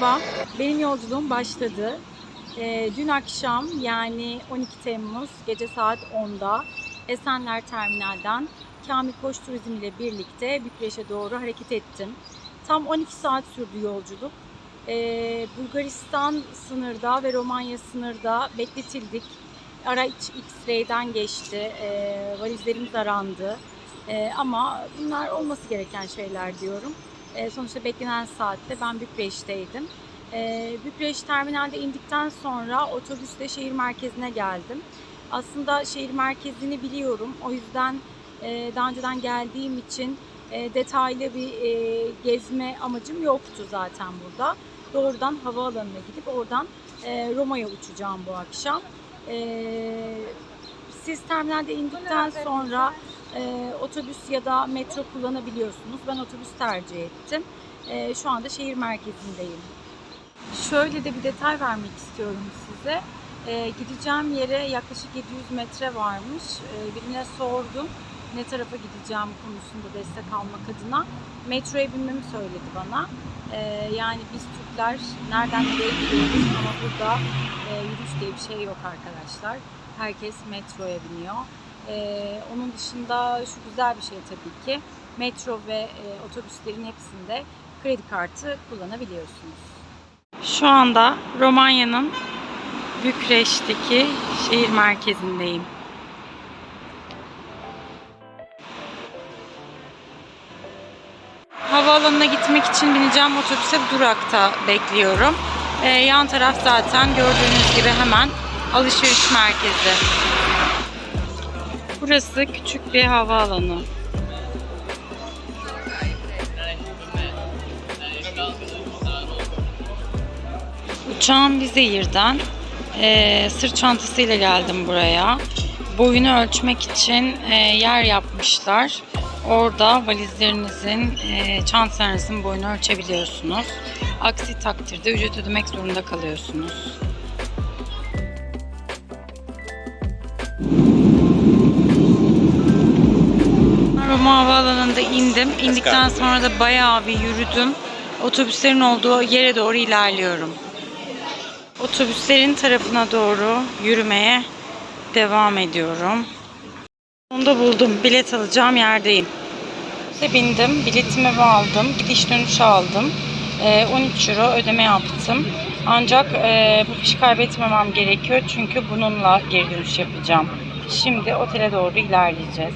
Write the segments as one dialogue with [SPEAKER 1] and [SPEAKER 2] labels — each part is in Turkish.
[SPEAKER 1] Merhaba, benim yolculuğum başladı. Ee, dün akşam yani 12 Temmuz gece saat 10'da Esenler Terminal'den Kamil Koç Turizm ile birlikte Bükreş'e doğru hareket ettim. Tam 12 saat sürdü yolculuk. Ee, Bulgaristan sınırda ve Romanya sınırda bekletildik. Araç X-ray'den geçti, ee, valizlerimiz arandı. Ee, ama bunlar olması gereken şeyler diyorum. E, sonuçta beklenen saatte ben Bükreş'teydim. E, Bükreş terminalde indikten sonra otobüsle şehir merkezine geldim. Aslında şehir merkezini biliyorum. O yüzden e, daha önceden geldiğim için e, detaylı bir e, gezme amacım yoktu zaten burada. Doğrudan havaalanına gidip oradan e, Roma'ya uçacağım bu akşam. E, siz terminalde indikten sonra e, otobüs ya da metro kullanabiliyorsunuz. Ben otobüs tercih ettim. E, şu anda şehir merkezindeyim. Şöyle de bir detay vermek istiyorum size. E, gideceğim yere yaklaşık 700 metre varmış. E, birine sordum ne tarafa gideceğim konusunda destek almak adına. Metroya binmemi söyledi bana. E, yani biz Türkler nereden nereye gidiyoruz ama burada e, yürüyüş diye bir şey yok arkadaşlar. Herkes metroya biniyor. Ee, onun dışında şu güzel bir şey tabii ki metro ve e, otobüslerin hepsinde kredi kartı kullanabiliyorsunuz. Şu anda Romanya'nın Bükreş'teki şehir merkezindeyim. Havaalanına gitmek için bineceğim otobüse durakta bekliyorum. Ee, yan taraf zaten gördüğünüz gibi hemen alışveriş merkezi. Burası küçük bir havaalanı. Uçağım Vizehir'den e, sırt çantasıyla geldim buraya. Boyunu ölçmek için e, yer yapmışlar. Orada valizlerinizin, e, çantalarınızın boyunu ölçebiliyorsunuz. Aksi takdirde ücret ödemek zorunda kalıyorsunuz. Roma Havaalanı'nda indim. İndikten sonra da bayağı bir yürüdüm. Otobüslerin olduğu yere doğru ilerliyorum. Otobüslerin tarafına doğru yürümeye devam ediyorum. Sonunda buldum. Bilet alacağım yerdeyim. İşte bindim. Biletimi aldım. Gidiş dönüş aldım. Ee, 13 euro ödeme yaptım. Ancak e, bu fişi kaybetmemem gerekiyor. Çünkü bununla geri dönüş yapacağım. Şimdi otele doğru ilerleyeceğiz.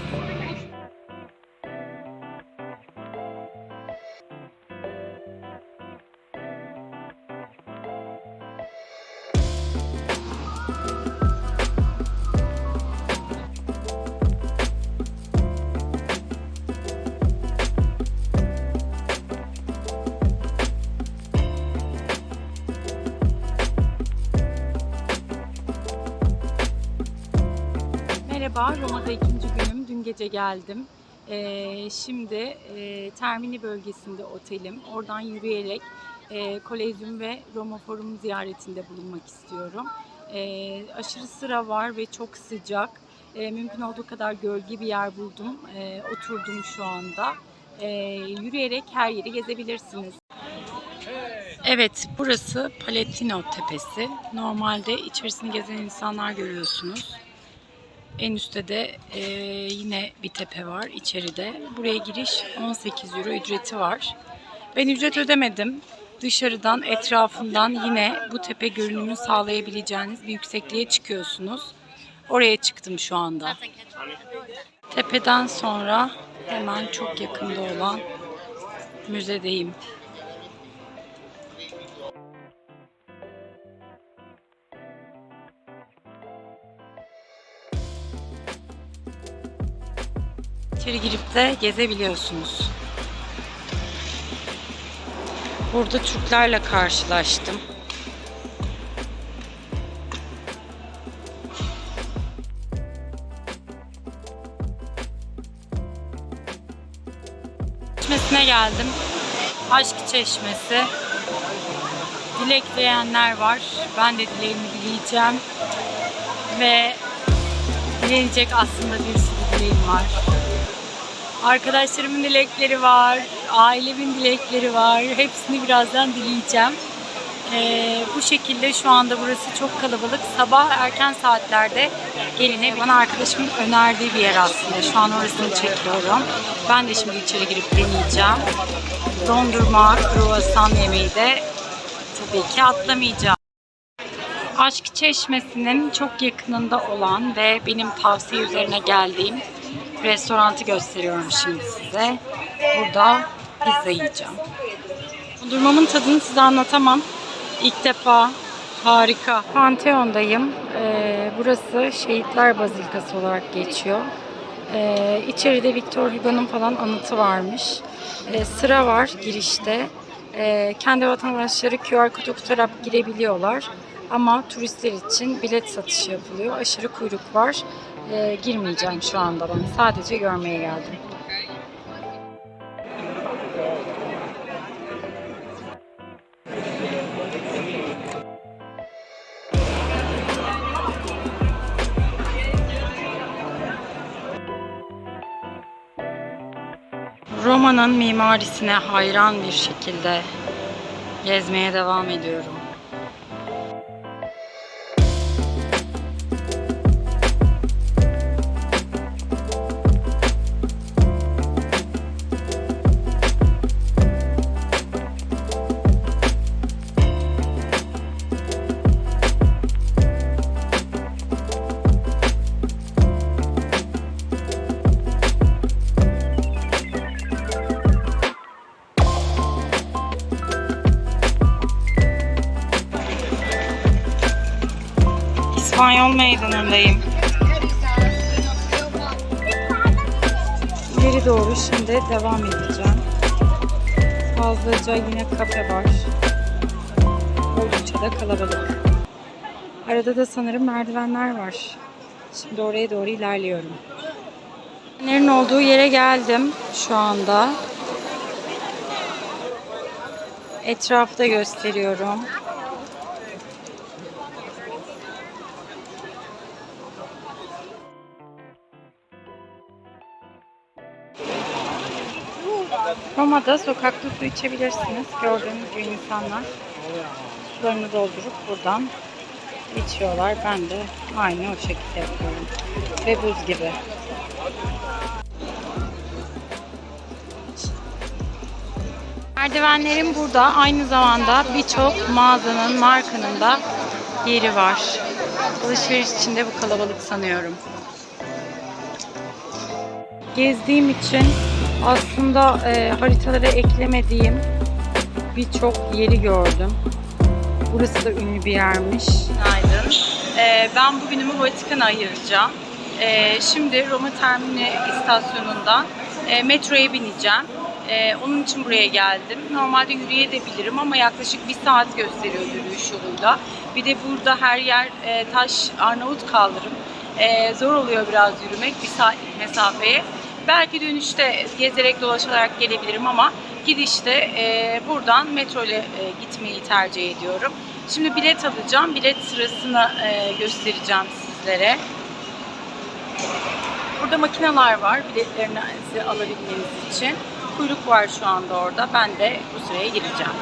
[SPEAKER 1] Gece geldim. Ee, şimdi e, Termini bölgesinde otelim. Oradan yürüyerek e, Kolezyum ve Roma Forum ziyaretinde bulunmak istiyorum. E, aşırı sıra var ve çok sıcak. E, mümkün olduğu kadar gölge bir yer buldum. E, oturdum şu anda. E, yürüyerek her yeri gezebilirsiniz. Evet, burası Palatino Tepesi. Normalde içerisini gezen insanlar görüyorsunuz. En üstte de e, yine bir tepe var içeride. Buraya giriş 18 euro ücreti var. Ben ücret ödemedim. Dışarıdan, etrafından yine bu tepe görünümünü sağlayabileceğiniz bir yüksekliğe çıkıyorsunuz. Oraya çıktım şu anda. Tepeden sonra hemen çok yakında olan müzedeyim. İçeri girip de gezebiliyorsunuz. Burada Türklerle karşılaştım. Çeşmesine geldim. Aşk Çeşmesi. Dilek dileyenler var. Ben de dileğimi dileyeceğim. Ve dilenecek aslında bir sürü dileğim var. Arkadaşlarımın dilekleri var, ailemin dilekleri var. Hepsini birazdan dileyeceğim. Ee, bu şekilde şu anda burası çok kalabalık. Sabah erken saatlerde geline bana arkadaşımın önerdiği bir yer aslında. Şu an orasını çekiyorum. Ben de şimdi içeri girip deneyeceğim. Dondurma, kruvasan yemeği de tabii ki atlamayacağım. Aşk Çeşmesi'nin çok yakınında olan ve benim tavsiye üzerine geldiğim restorantı gösteriyorum şimdi size. Burada pizza yiyeceğim. Dondurmamın tadını size anlatamam. İlk defa harika. Pantheon'dayım. Ee, burası Şehitler Bazilikası olarak geçiyor. Ee, içeride Victor Hugo'nun falan anıtı varmış. Ee, sıra var girişte. Ee, kendi vatandaşları QR kod okutarak girebiliyorlar. Ama turistler için bilet satışı yapılıyor. Aşırı kuyruk var. Ee, girmeyeceğim şu anda ben. Sadece görmeye geldim. Roma'nın mimarisine hayran bir şekilde gezmeye devam ediyorum. Meydanındayım. İleri doğru şimdi devam edeceğim. Fazlaca yine kafe var. Oldukça da kalabalık. Arada da sanırım merdivenler var. Şimdi oraya doğru ilerliyorum. Fener'in olduğu yere geldim şu anda. Etrafta gösteriyorum. Roma'da sokakta su içebilirsiniz. Gördüğünüz gibi insanlar sularını doldurup buradan içiyorlar. Ben de aynı o şekilde yapıyorum. Ve buz gibi. Merdivenlerin burada aynı zamanda birçok mağazanın, markanın da yeri var. Alışveriş içinde bu kalabalık sanıyorum. Gezdiğim için aslında e, haritalara eklemediğim birçok yeri gördüm. Burası da ünlü bir yermiş. Günaydın. E, ben bugünümü Vatikan'a ayıracağım. E, şimdi Roma Termini istasyonundan e, metroya bineceğim. E, onun için buraya geldim. Normalde yürüyebilirim ama yaklaşık bir saat gösteriyor yürüyüş yoluyla. Bir de burada her yer e, taş Arnavut kaldırım. E, zor oluyor biraz yürümek bir saatlik mesafeye. Belki dönüşte gezerek dolaşarak gelebilirim ama gidişte e, buradan metro ile e, gitmeyi tercih ediyorum. Şimdi bilet alacağım. Bilet sırasını e, göstereceğim sizlere. Burada makineler var biletlerinizi alabilmeniz için. Kuyruk var şu anda orada. Ben de bu sıraya gireceğim.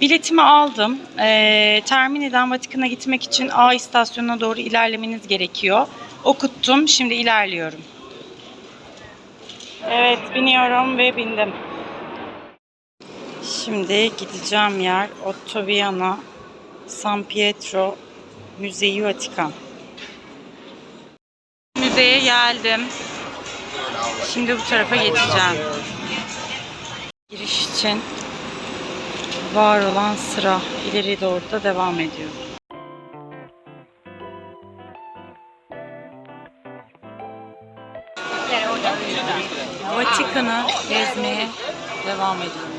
[SPEAKER 1] Biletimi aldım. Ee, Termini'den Vatikan'a gitmek için A istasyonuna doğru ilerlemeniz gerekiyor. Okuttum. Şimdi ilerliyorum. Evet, biniyorum ve bindim. Şimdi gideceğim yer Ottaviano San Pietro Müzeyi Vatikan. Müzeye geldim. Şimdi bu tarafa geçeceğim. Giriş için var olan sıra ileri doğru da devam ediyor. Vatikan'ı gezmeye devam ediyorum.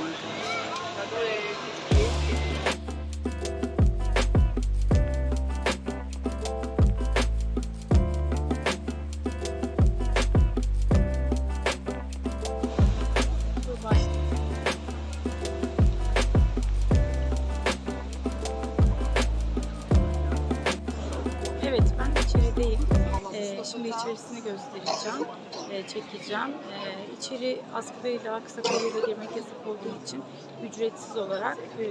[SPEAKER 1] Evet ben içerideyim. Ee, şimdi içerisini göstereceğim, ee, çekeceğim. Ee, içeri askıdayla, kısa koluyla girmek yasak olduğu için ücretsiz olarak e,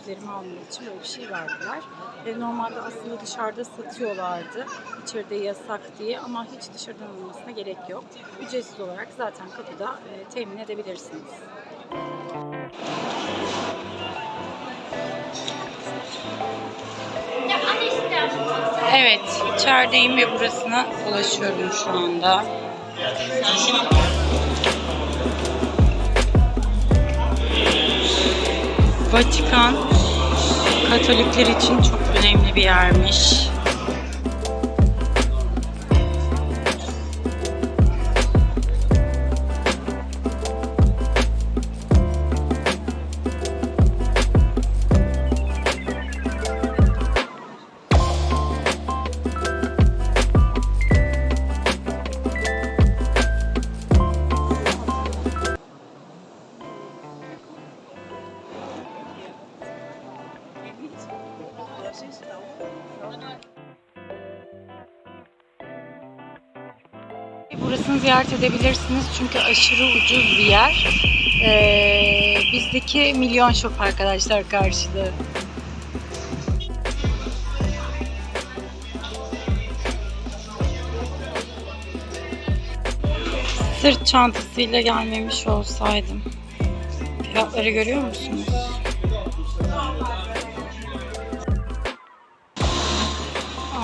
[SPEAKER 1] üzerime almam için böyle bir şey verdiler. E, normalde aslında dışarıda satıyorlardı, içeride yasak diye ama hiç dışarıdan alınmasına gerek yok. Ücretsiz olarak zaten kapıda e, temin edebilirsiniz. Evet, içerideyim ve burasına ulaşıyorum şu anda. Vatikan Katolikler için çok önemli bir yermiş. Burasını ziyaret edebilirsiniz çünkü aşırı ucuz bir yer. Ee, bizdeki milyon shop arkadaşlar karşılığı. Sırt çantasıyla gelmemiş olsaydım. Fiyatları görüyor musunuz?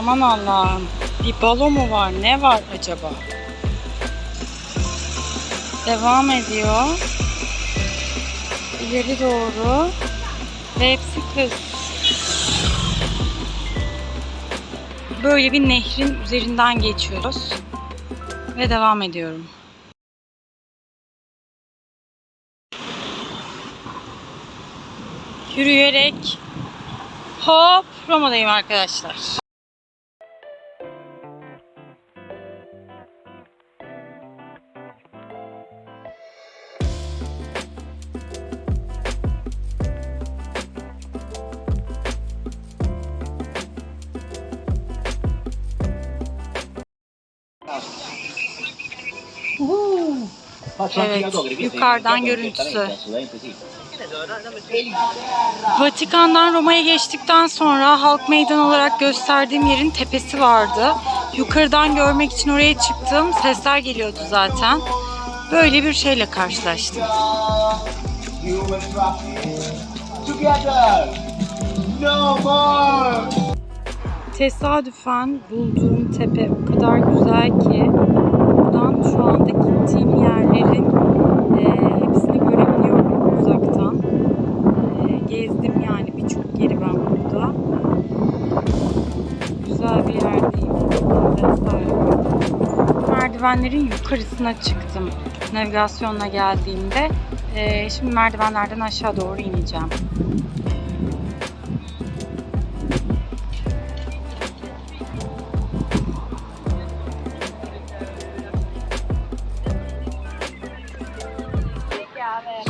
[SPEAKER 1] Aman Allah'ım. Bir balo mu var? Ne var acaba? Devam ediyor. İleri doğru. Ve hepsi kız. Böyle bir nehrin üzerinden geçiyoruz. Ve devam ediyorum. Yürüyerek hop Roma'dayım arkadaşlar. Evet, yukarıdan görüntüsü. Vatikan'dan Roma'ya geçtikten sonra halk meydanı olarak gösterdiğim yerin tepesi vardı. Yukarıdan görmek için oraya çıktım. Sesler geliyordu zaten. Böyle bir şeyle karşılaştım. Tesadüfen bulduğum tepe o kadar güzel ki Merdivenlerin yukarısına çıktım navigasyonla geldiğimde. E, şimdi merdivenlerden aşağı doğru ineceğim.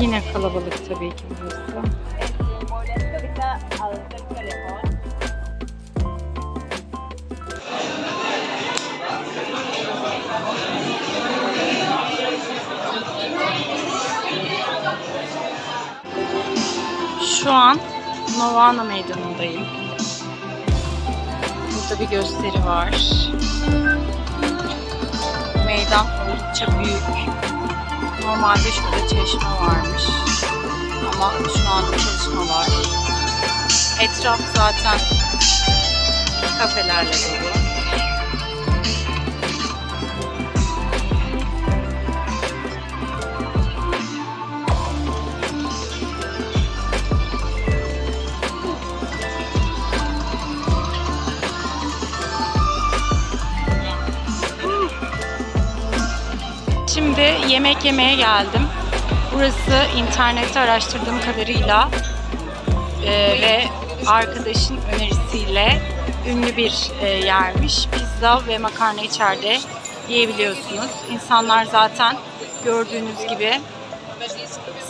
[SPEAKER 1] Yine kalabalık tabii ki burası. Novana Meydanı'ndayım. Burada bir gösteri var. Meydan oldukça büyük. Normalde şurada çeşme varmış. Ama şu anda çalışma var. Etraf zaten kafelerle dolu. Şimdi yemek yemeye geldim. Burası internette araştırdığım kadarıyla e, ve arkadaşın önerisiyle ünlü bir e, yermiş. Pizza ve makarna içeride yiyebiliyorsunuz. İnsanlar zaten gördüğünüz gibi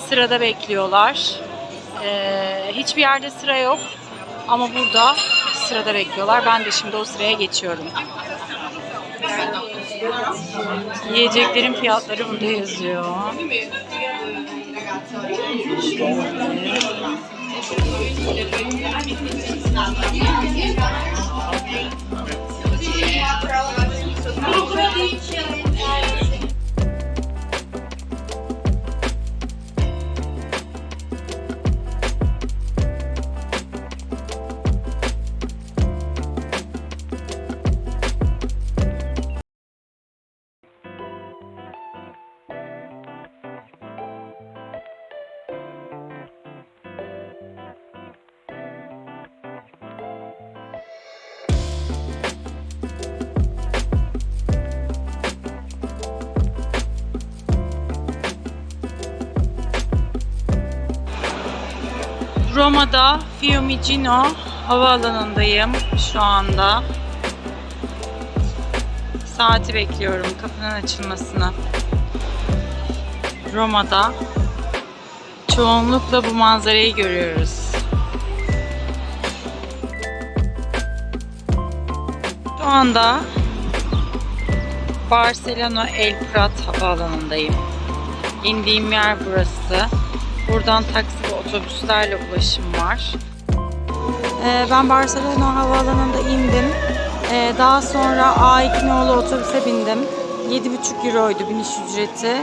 [SPEAKER 1] sırada bekliyorlar. E, hiçbir yerde sıra yok ama burada sırada bekliyorlar. Ben de şimdi o sıraya geçiyorum. Yiyeceklerin fiyatları burada yazıyor. Roma'da Fiumicino havaalanındayım şu anda. Saati bekliyorum kapının açılmasını. Roma'da çoğunlukla bu manzarayı görüyoruz. Şu anda Barcelona El Prat havaalanındayım. İndiğim yer burası. Buradan taksi otobüslerle ulaşım var. Ee, ben Barcelona havaalanında indim. Ee, daha sonra A2 nolu otobüse bindim. 7,5 euroydu biniş ücreti.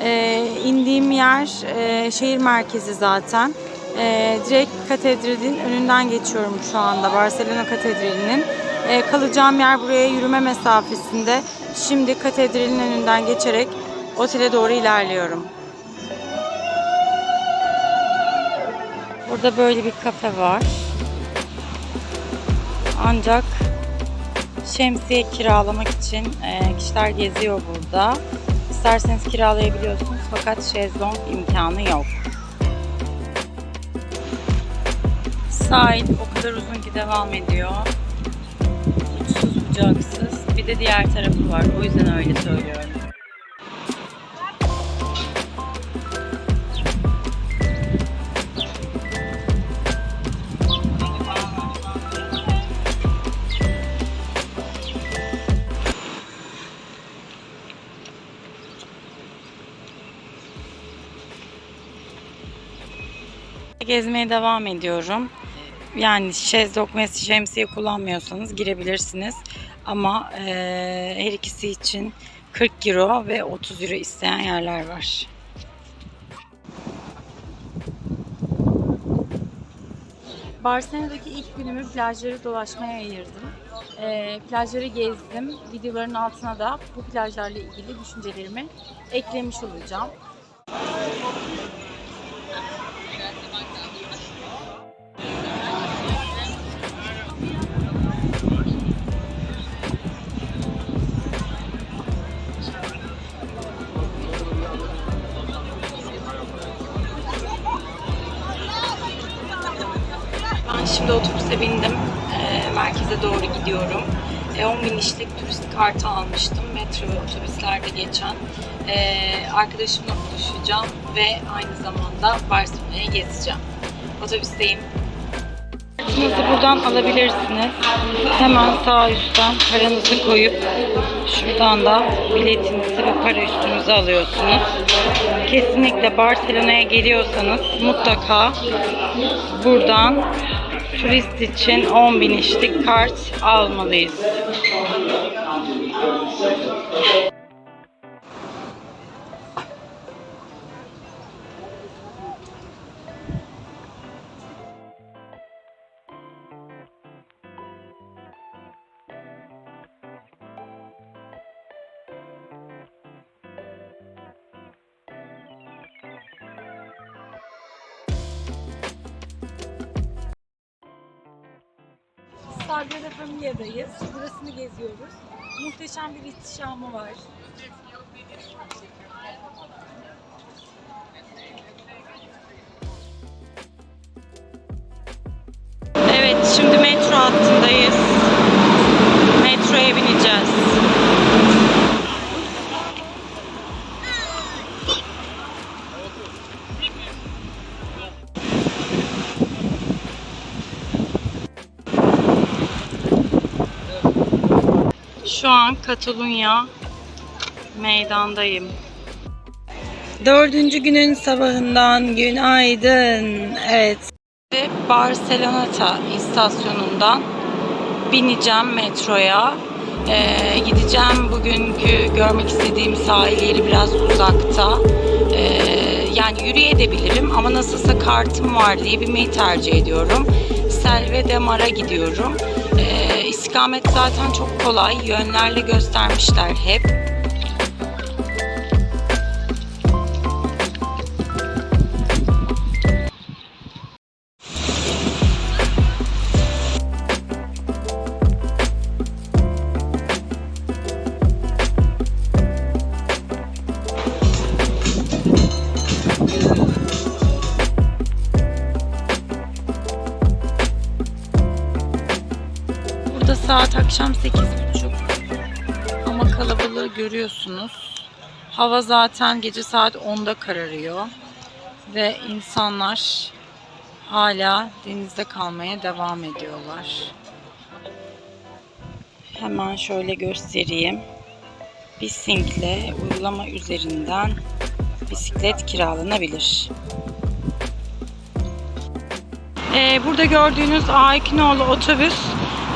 [SPEAKER 1] Ee, indiğim yer e, şehir merkezi zaten. Direkt katedralin önünden geçiyorum şu anda. Barcelona katedralinin. Kalacağım yer buraya yürüme mesafesinde. Şimdi katedralin önünden geçerek otele doğru ilerliyorum. Burada böyle bir kafe var. Ancak şemsiye kiralamak için e, kişiler geziyor burada. İsterseniz kiralayabiliyorsunuz fakat şezlong imkanı yok. Sahil o kadar uzun ki devam ediyor. Uçsuz bucaksız. Bir de diğer tarafı var. O yüzden öyle söylüyorum. Gezmeye devam ediyorum. Yani şezlong ve şemsiye kullanmıyorsanız girebilirsiniz. Ama eee, her ikisi için 40 euro ve 30 euro isteyen yerler var. Barcelona'daki ilk günümü plajları dolaşmaya ayırdım. Eee, plajları gezdim. Videoların altına da bu plajlarla ilgili düşüncelerimi eklemiş olacağım. Otobüse bindim. Eee, merkeze doğru gidiyorum. E, 10 bin işlik turist kartı almıştım. Metro ve otobüslerde geçen. Eee, arkadaşımla buluşacağım ve aynı zamanda Barcelona'ya gezeceğim. Otobüsteyim. Kartınızı buradan alabilirsiniz. Hemen sağ üstten paranızı koyup şuradan da biletinizi ve para üstünüzü alıyorsunuz. Kesinlikle Barcelona'ya geliyorsanız mutlaka buradan turist için 10 bin işlik kart almalıyız. İhtişamı var. Evet, şimdi metro hattındayız. Metroya bineceğiz. An Katalunya meydandayım. Dördüncü günün sabahından günaydın. Evet. Ve Barceloneta istasyonundan bineceğim metroya. Ee, gideceğim bugünkü görmek istediğim sahil yeri biraz uzakta. Ee, yani yürüyebilirim ama nasılsa kartım var diye binmeyi tercih ediyorum. Selve de Mar'a gidiyorum. İstikamet zaten çok kolay. Yönlerle göstermişler hep. Hava zaten gece saat 10'da kararıyor ve insanlar hala denizde kalmaya devam ediyorlar. Hemen şöyle göstereyim. Bisikle uygulama üzerinden bisiklet kiralanabilir. Ee, burada gördüğünüz A2 nolu otobüs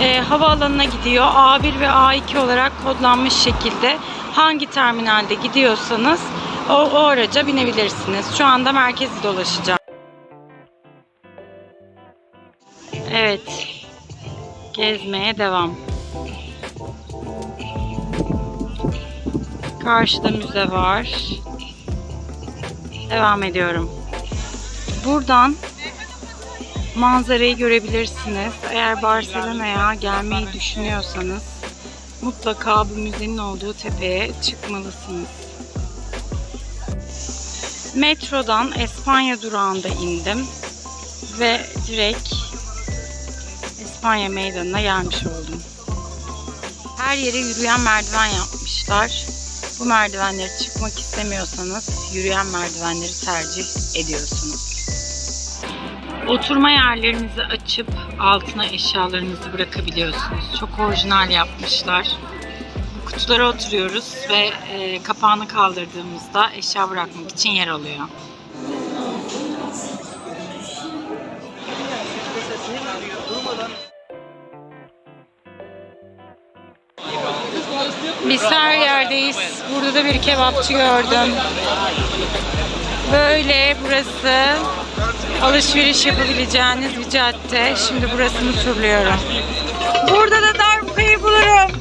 [SPEAKER 1] e, havaalanına gidiyor. A1 ve A2 olarak kodlanmış şekilde hangi terminalde gidiyorsanız o, o araca binebilirsiniz. Şu anda merkezi dolaşacağım. Evet. Gezmeye devam. Karşıda müze var. Devam ediyorum. Buradan manzarayı görebilirsiniz. Eğer Barcelona'ya gelmeyi düşünüyorsanız mutlaka bu müzenin olduğu tepeye çıkmalısınız. Metrodan Espanya durağında indim ve direkt İspanya meydanına gelmiş oldum. Her yere yürüyen merdiven yapmışlar. Bu merdivenleri çıkmak istemiyorsanız yürüyen merdivenleri tercih ediyorsunuz. Oturma yerlerinizi açıp altına eşyalarınızı bırakabiliyorsunuz. Çok orijinal yapmışlar. Kutulara oturuyoruz ve e, kapağını kaldırdığımızda eşya bırakmak için yer alıyor. Biz her yerdeyiz. Burada da bir kebapçı gördüm. Böyle burası alışveriş yapabileceğiniz bir cadde. Şimdi burasını turluyorum. Burada da darbukayı bulurum.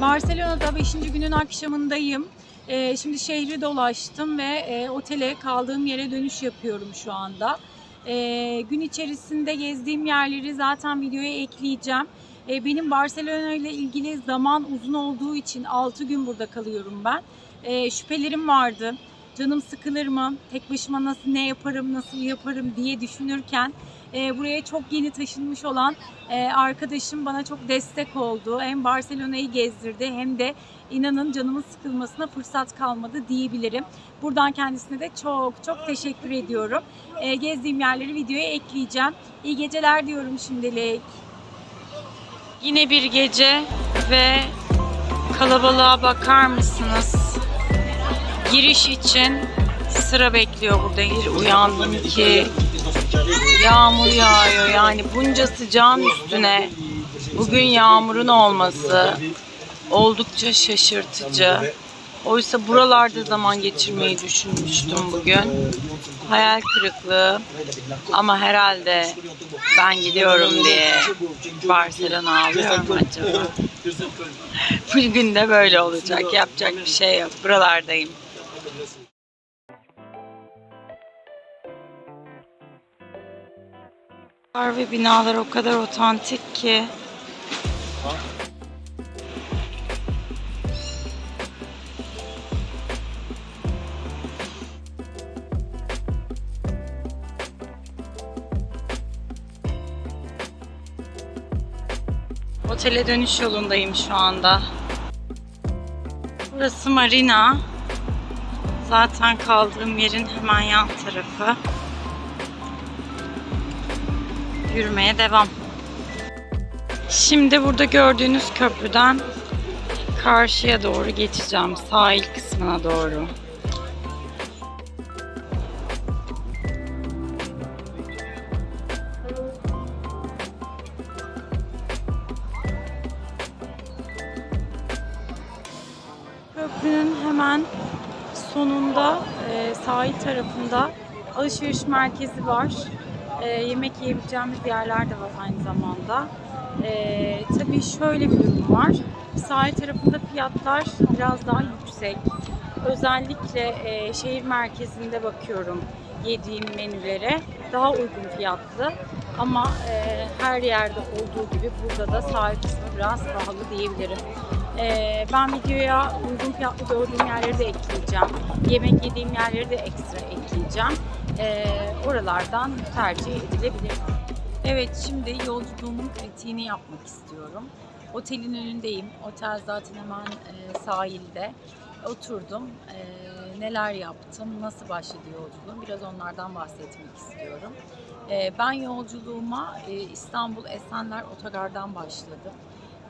[SPEAKER 1] Barcelona'da 5. günün akşamındayım. Ee, şimdi şehri dolaştım ve e, otele kaldığım yere dönüş yapıyorum şu anda. Ee, gün içerisinde gezdiğim yerleri zaten videoya ekleyeceğim. Ee, benim Barcelona ile ilgili zaman uzun olduğu için 6 gün burada kalıyorum ben. Ee, şüphelerim vardı. Canım sıkılır mı? Tek başıma nasıl ne yaparım, nasıl yaparım diye düşünürken e, buraya çok yeni taşınmış olan e, arkadaşım bana çok destek oldu. Hem Barcelona'yı gezdirdi hem de inanın canımın sıkılmasına fırsat kalmadı diyebilirim. Buradan kendisine de çok çok teşekkür ediyorum. E, gezdiğim yerleri videoya ekleyeceğim. İyi geceler diyorum şimdilik. Yine bir gece ve kalabalığa bakar mısınız? Giriş için sıra bekliyor burada. Bir uyandım ki yağmur yağıyor yani bunca sıcağın üstüne bugün yağmurun olması oldukça şaşırtıcı. Oysa buralarda zaman geçirmeyi düşünmüştüm bugün. Hayal kırıklığı ama herhalde ben gidiyorum diye Barcelona alıyorum acaba. Bugün de böyle olacak. Yapacak bir şey yok. Buralardayım. ve binalar o kadar otantik ki. Otele dönüş yolundayım şu anda. Burası marina. Zaten kaldığım yerin hemen yan tarafı. yürümeye devam. Şimdi burada gördüğünüz köprüden karşıya doğru geçeceğim. Sahil kısmına doğru. Köprünün hemen sonunda e, sahil tarafında alışveriş merkezi var. E, yemek yiyebileceğimiz yerler de var aynı zamanda. E, tabii şöyle bir durum var. Sahil tarafında fiyatlar biraz daha yüksek. Özellikle e, şehir merkezinde bakıyorum yediğim menülere daha uygun fiyatlı. Ama e, her yerde olduğu gibi burada da sahil kısmı biraz pahalı diyebilirim. Ee, ben videoya uygun fiyatlı gördüğüm yerleri de ekleyeceğim. Yemek yediğim yerleri de ekstra ekleyeceğim. Ee, oralardan tercih edilebilir. Evet şimdi yolculuğumun kritiğini yapmak istiyorum. Otelin önündeyim. Otel zaten hemen e, sahilde. Oturdum. E, neler yaptım, nasıl başladı yolculuğum biraz onlardan bahsetmek istiyorum. E, ben yolculuğuma e, İstanbul Esenler Otogar'dan başladım.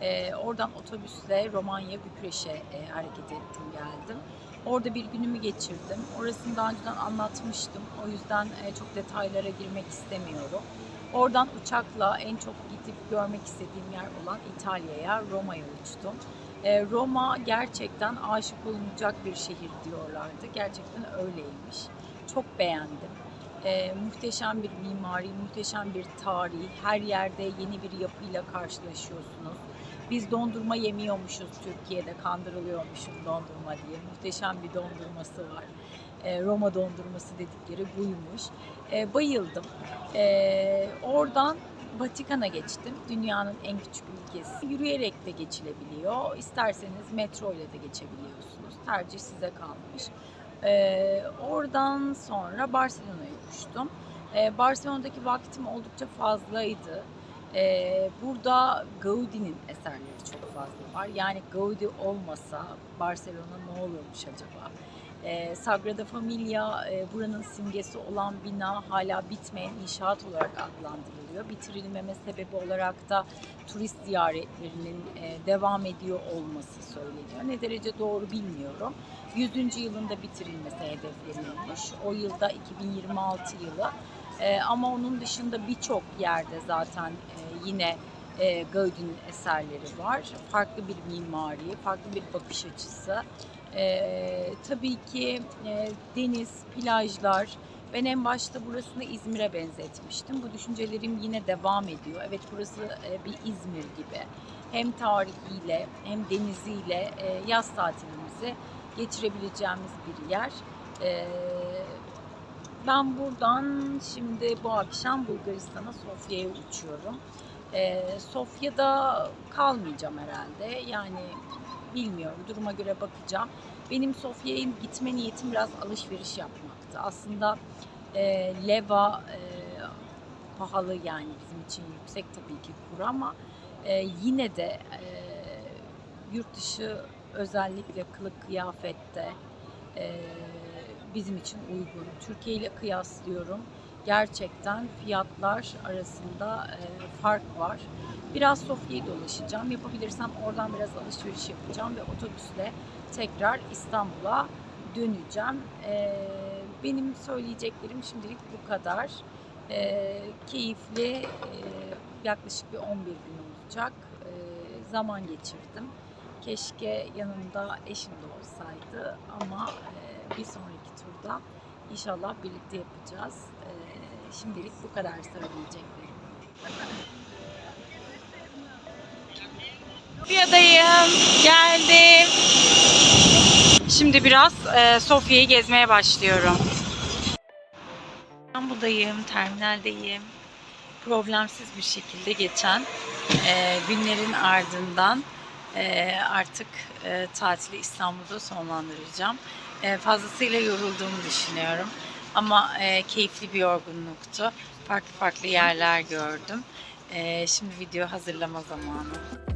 [SPEAKER 1] Ee, oradan otobüsle Romanya, Bükreş'e e, hareket ettim geldim. Orada bir günümü geçirdim. Orasını daha önceden anlatmıştım. O yüzden e, çok detaylara girmek istemiyorum. Oradan uçakla en çok gidip görmek istediğim yer olan İtalya'ya, Roma'ya uçtum. E, Roma gerçekten aşık olunacak bir şehir diyorlardı. Gerçekten öyleymiş. Çok beğendim. E, muhteşem bir mimari, muhteşem bir tarih. Her yerde yeni bir yapıyla karşılaşıyorsunuz. Biz dondurma yemiyormuşuz Türkiye'de, kandırılıyormuşum dondurma diye. Muhteşem bir dondurması var. E, Roma dondurması dedikleri buymuş. E, bayıldım. E, oradan Vatikan'a geçtim. Dünyanın en küçük ülkesi. Yürüyerek de geçilebiliyor. İsterseniz metro ile de geçebiliyorsunuz. Tercih size kalmış. Oradan sonra Barcelona'ya uçtum. Barcelona'daki vaktim oldukça fazlaydı. Ee, burada Gaudi'nin eserleri çok fazla var. Yani Gaudi olmasa Barcelona ne olurmuş acaba? Ee, Sagrada Familia e, buranın simgesi olan bina hala bitmeyen inşaat olarak adlandırılıyor. Bitirilmeme sebebi olarak da turist ziyaretlerinin e, devam ediyor olması söyleniyor. Ne derece doğru bilmiyorum. 100. yılında bitirilmesi hedefleniyormuş. O yılda 2026 yılı. Ee, ama onun dışında birçok yerde zaten e, yine e, Gaudi'nin eserleri var. Farklı bir mimari, farklı bir bakış açısı. Ee, tabii ki e, deniz, plajlar. Ben en başta burasını İzmir'e benzetmiştim. Bu düşüncelerim yine devam ediyor. Evet burası e, bir İzmir gibi. Hem tarihiyle hem deniziyle e, yaz tatilimizi geçirebileceğimiz bir yer. Ee, ben buradan şimdi bu akşam Bulgaristan'a Sofya'ya uçuyorum. Ee, Sofya'da kalmayacağım herhalde. Yani bilmiyorum duruma göre bakacağım. Benim Sofya'ya gitme niyetim biraz alışveriş yapmaktı. Aslında e, leva e, pahalı yani bizim için yüksek tabii ki kur ama e, yine de e, yurt dışı özellikle kılık kıyafette e, bizim için uygun. Türkiye ile kıyaslıyorum. Gerçekten fiyatlar arasında e, fark var. Biraz Sofya'yı dolaşacağım. Yapabilirsem oradan biraz alışveriş yapacağım ve otobüsle tekrar İstanbul'a döneceğim. E, benim söyleyeceklerim şimdilik bu kadar. E, keyifli, e, yaklaşık bir 11 gün olacak. E, zaman geçirdim. Keşke yanımda eşim de olsaydı ama e, bir sonraki turda inşallah birlikte yapacağız. Şimdilik bu kadar söyleyeceklerim. Sofya'dayım. Geldim. Şimdi biraz e, Sofya'yı gezmeye başlıyorum. İstanbul'dayım, terminaldeyim. Problemsiz bir şekilde geçen e, günlerin ardından e, artık e, tatili İstanbul'da sonlandıracağım. E, fazlasıyla yorulduğumu düşünüyorum. Ama e, keyifli bir yorgunluktu. Farklı farklı yerler gördüm. E, şimdi video hazırlama zamanı.